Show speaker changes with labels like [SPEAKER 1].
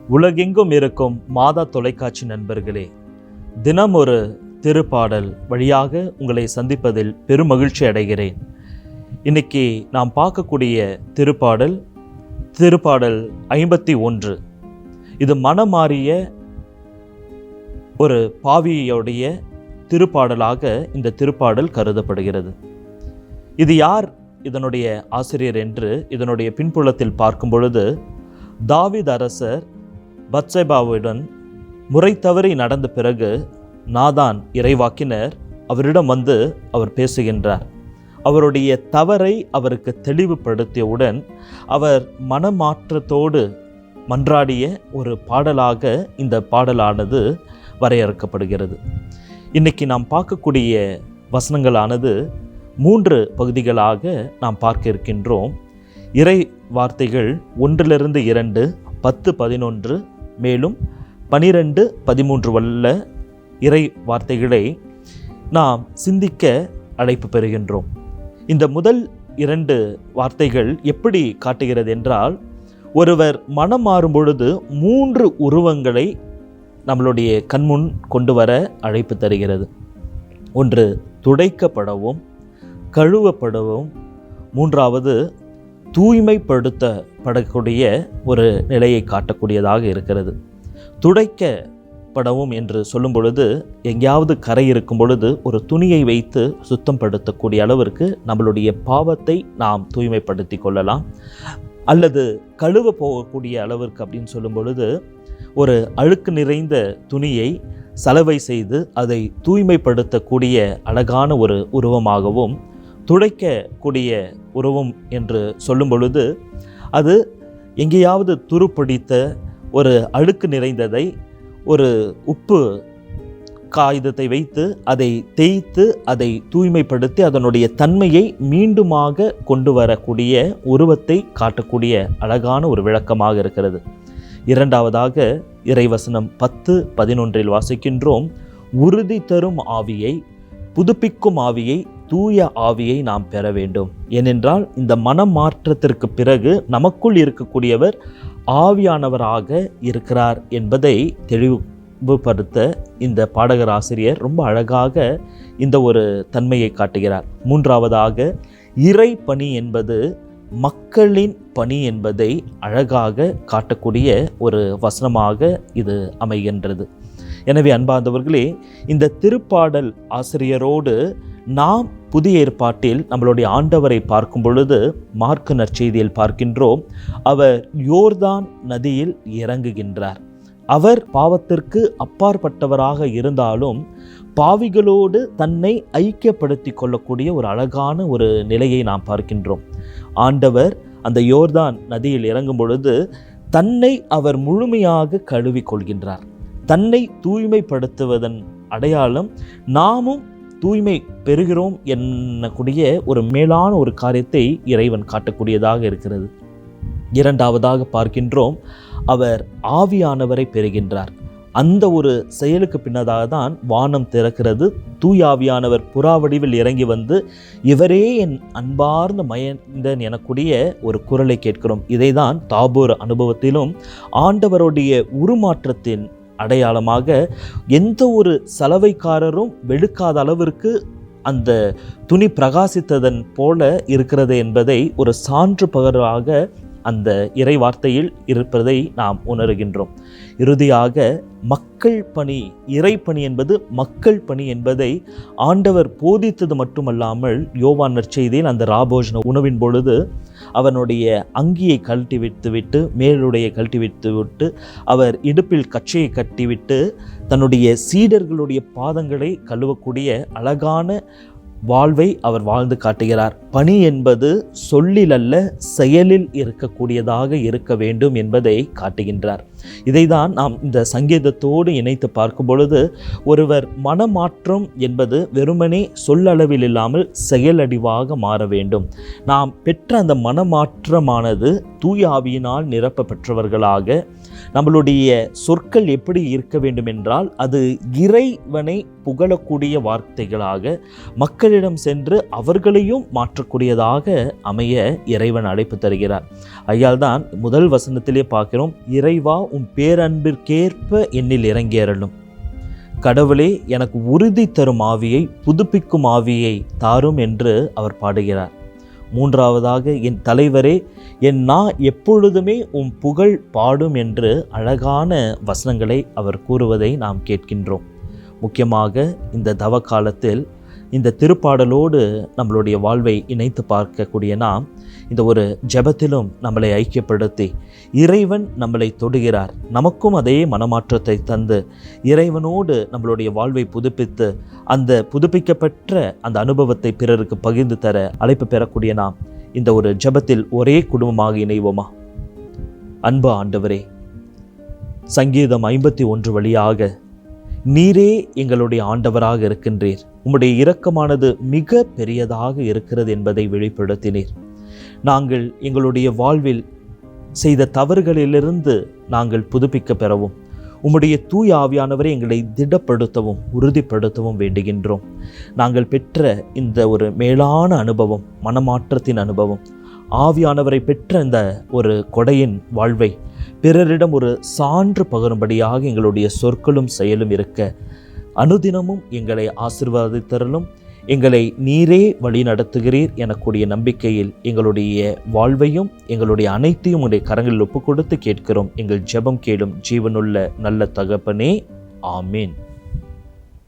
[SPEAKER 1] உலகெங்கும் இருக்கும் மாதா தொலைக்காட்சி நண்பர்களே தினம் ஒரு திருப்பாடல் வழியாக உங்களை சந்திப்பதில் பெருமகிழ்ச்சி அடைகிறேன். இன்னைக்கு நாம் பார்க்கக்கூடிய திருப்பாடல் திருப்பாடல் ஐம்பத்தி ஒன்று. இது மனமாறிய ஒரு பாவியுடைய திருப்பாடலாக இந்த திருப்பாடல் கருதப்படுகிறது. இது யார்? இதனுடைய ஆசிரியர் என்று இதனுடைய பின்புலத்தில் பார்க்கும் பொழுது தாவித் அரசர் பத்சேபாவுடன் முறை தவறி நடந்த பிறகு நாதான் இறைவாக்கினர். அவரிடம் வந்து அவர் பேசுகின்றார். அவருடைய தவறை அவருக்கு தெளிவுபடுத்தியவுடன் அவர் மனமாற்றத்தோடு மன்றாடிய ஒரு பாடலாக இந்த பாடலானது வரையறுக்கப்படுகிறது. இன்னைக்கு நாம் பார்க்கக்கூடிய வசனங்களானது மூன்று பகுதிகளாக நாம் பார்க்க இருக்கின்றோம். இறை வார்த்தைகள் ஒன்றிலிருந்து இரண்டு பத்து பதினொன்று மேலும் பனிரெண்டு பதிமூன்று வல்ல இறை வார்த்தைகளை நாம் சிந்திக்க அழைப்பு பெறுகின்றோம். இந்த முதல் இரண்டு வார்த்தைகள் எப்படி காட்டுகிறது என்றால் ஒருவர் மனம் மாறும் பொழுது மூன்று உருவங்களை நம்மளுடைய கண்முன் கொண்டு வர அழைப்பு தருகிறது. ஒன்று துடைக்கப்படவும் கழுவப்படவும். மூன்றாவது தூய்மைப்படுத்தப்படக்கூடிய ஒரு நிலையை காட்டக்கூடியதாக இருக்கிறது. துடைக்கப்படவும் என்று சொல்லும் பொழுது எங்கேயாவது கரை இருக்கும் பொழுது ஒரு துணியை வைத்து சுத்தம் படுத்தக்கூடிய அளவிற்கு நம்மளுடைய பாவத்தை நாம் தூய்மைப்படுத்தி கொள்ளலாம். அல்லது கழுவ போகக்கூடிய அளவிற்கு அப்படின்னு சொல்லும் பொழுது ஒரு அழுக்கு நிறைந்த துணியை சலவை செய்து அதை தூய்மைப்படுத்தக்கூடிய அழகான ஒரு உருவமாகவும் துடைக்கக்கூடிய உருவம் என்று சொல்லும் பொழுது அது எங்கேயாவது துருப்பிடித்த ஒரு அழுக்கு நிறைந்ததை ஒரு உப்பு காகிதத்தை வைத்து அதை தேய்த்து அதை தூய்மைப்படுத்தி அதனுடைய தன்மையை மீண்டுமாக கொண்டு வரக்கூடிய உருவத்தை காட்டக்கூடிய அழகான ஒரு விளக்கமாக இருக்கிறது. இரண்டாவதாக இறைவசனம் பத்து பதினொன்றில் வாசிக்கின்றோம் உறுதி தரும் ஆவியை புதுப்பிக்கும் ஆவியை தூய ஆவியை நாம் பெற வேண்டும். ஏனென்றால் இந்த மன மாற்றத்திற்கு பிறகு நமக்குள் இருக்கக்கூடியவர் ஆவியானவராக இருக்கிறார் என்பதை தெளிவுபடுத்த இந்த பாடகர் ஆசிரியர் ரொம்ப அழகாக இந்த ஒரு தன்மையை காட்டுகிறார். மூன்றாவதாக இறை பணி என்பது மக்களின் பணி என்பதை அழகாக காட்டக்கூடிய ஒரு வசனமாக இது அமைகின்றது. எனவே அன்பார்ந்தவர்களே இந்த திருப்பாடல் ஆசிரியரோடு நாம் புதிய ஏற்பாட்டில் நம்மளுடைய ஆண்டவரை பார்க்கும் பொழுது மார்க்கு நற்செய்தியில் பார்க்கின்றோம் அவர் யோர்தான் நதியில் இறங்குகின்றார். அவர் பாவத்திற்கு அப்பாற்பட்டவராக இருந்தாலும் பாவிகளோடு தன்னை ஐக்கியப்படுத்தி கொள்ளக்கூடிய ஒரு அழகான ஒரு நிலையை நாம் பார்க்கின்றோம். ஆண்டவர் அந்த யோர்தான் நதியில் இறங்கும் பொழுது தன்னை அவர் முழுமையாக கழுவி கொள்கின்றார். தன்னை தூய்மைப்படுத்துவதன் அடையாளம் நாமும் தூய்மை பெறுகிறோம் என்னக்கூடிய ஒரு மேலான ஒரு காரியத்தை இறைவன் காட்டக்கூடியதாக இருக்கிறது. இரண்டாவதாக பார்க்கின்றோம் அவர் ஆவியானவரை பெறுகின்றார். அந்த ஒரு செயலுக்கு பின்னதாக தான் வானம் திறக்கிறது. தூயாவியானவர் புறா வடிவில் இறங்கி வந்து இவரே என் அன்பார்ந்த மயந்தன் எனக்கூடிய ஒரு குரலை கேட்கிறோம். இதை தான் தாபூர் அனுபவத்திலும் ஆண்டவருடைய உருமாற்றத்தின் அடையாளமாக எந்த ஒரு சலவைக்காரரும் வெளுக்காத அளவிற்கு அந்த துணி பிரகாசித்ததன் போல இருக்கிறது என்பதை ஒரு சான்று பகராக அந்த இறை வார்த்தையில் இருப்பதை நாம் உணர்கின்றோம். இறுதியாக மக்கள் பணி இறை பணி என்பது மக்கள் பணி என்பதை ஆண்டவர் போதித்தது மட்டுமல்லாமல் யோவான் நற்செய்தியில் அந்த ராபோஜன உணவின் பொழுது அவனுடைய அங்கியை கழட்டி விட்டுவிட்டு மேலுடைய கழட்டி விட்டுவிட்டு அவர் இடுப்பில் கச்சையை கட்டிவிட்டு தன்னுடைய சீடர்களுடைய பாதங்களை கழுவக்கூடிய அழகான வாழ்வை அவர் வாழ்ந்து காட்டுகிறார். பணி என்பது சொல்லில் அல்ல செயலில் இருக்கக்கூடியதாக இருக்க வேண்டும் என்பதை காட்டுகின்றார். இதைதான் நாம் இந்த சங்கீதத்தோடு இணைத்து பார்க்கும் பொழுது ஒருவர் மனமாற்றம் என்பது வெறுமனே சொல்லளவில் இல்லாமல் செயலடிவாக மாற வேண்டும். நாம் பெற்ற அந்த மனமாற்றமானது தூயாவியினால் நிரப்ப பெற்றவர்களாக நம்மளுடைய சொற்கள் எப்படி இருக்க வேண்டும் என்றால் அது இறைவனை புகழக்கூடிய வார்த்தைகளாக மக்கள் மக்களிடம் சென்று அவர்களையும் மாற்றக்கூடியதாக அமைய இறைவன் அழைப்பு தருகிறார். ஐயால் தான் முதல் வசனத்திலே பார்க்கிறோம் இறைவா உன் பேரன்பிற்கேற்ப என்னில் இறங்கேறலும் கடவுளே எனக்கு உறுதி தரும் ஆவியை புதுப்பிக்கும் ஆவியை தாரும் என்று அவர் பாடுகிறார். மூன்றாவதாக என் தலைவரே என் நான் எப்பொழுதுமே உம் புகழ் பாடும் என்று அழகான வசனங்களை அவர் கூறுவதை நாம் கேட்கின்றோம். முக்கியமாக இந்த தவ காலத்தில் இந்த திருப்பாடலோடு நம்மளுடைய வாழ்வை இணைத்து பார்க்கக்கூடிய நாம் இந்த ஒரு ஜெபத்திலும் நம்மளை ஐக்கியப்படுத்தி இறைவன் நம்மளை தொடுகிறார். நமக்கும் அதே மனமாற்றத்தை தந்து இறைவனோடு நம்மளுடைய வாழ்வை புதுப்பித்து அந்த புதுப்பிக்கப்பெற்ற அந்த அனுபவத்தை பிறருக்கு பகிர்ந்து தர அழைப்பு பெறக்கூடிய நாம் இந்த ஒரு ஜெபத்தில் ஒரே குடும்பமாக இணைவோமா? அன்பு ஆண்டவரே சங்கீதம் ஐம்பத்தி ஒன்று வழியாக நீரே எங்களுடைய ஆண்டவராக இருக்கின்றீர். உம்முடைய இரக்கமானது மிக பெரியதாக இருக்கிறது என்பதை வெளிப்படுத்தினீர். நாங்கள் எங்களுடைய வாழ்வில் செய்த தவறுகளிலிருந்து நாங்கள் புதுப்பிக்க பெறவும் உம்முடைய தூய ஆவியானவரை எங்களை திடப்படுத்தவும் உறுதிப்படுத்தவும் வேண்டுகின்றோம். நாங்கள் பெற்ற இந்த ஒரு மேலான அனுபவம் மனமாற்றத்தின் அனுபவம் ஆவியானவரை பெற்ற இந்த ஒரு கொடையின் வாழ்வை பிறரிடம் ஒரு சான்று பகரும்படியாக எங்களுடைய சொற்களும் செயலும் இருக்க அனுதினமும் எங்களை ஆசிர்வாதித்தரலும் எங்களை நீரே வழி நடத்துகிறீர் எனக்கூடிய நம்பிக்கையில் எங்களுடைய வாழ்வையும் எங்களுடைய அனைத்தையும் உடைய கரங்களில் ஒப்பு கொடுத்து கேட்கிறோம். எங்கள் ஜெபம் கேளும் ஜீவனுள்ள நல்ல தகப்பனே. ஆமீன்.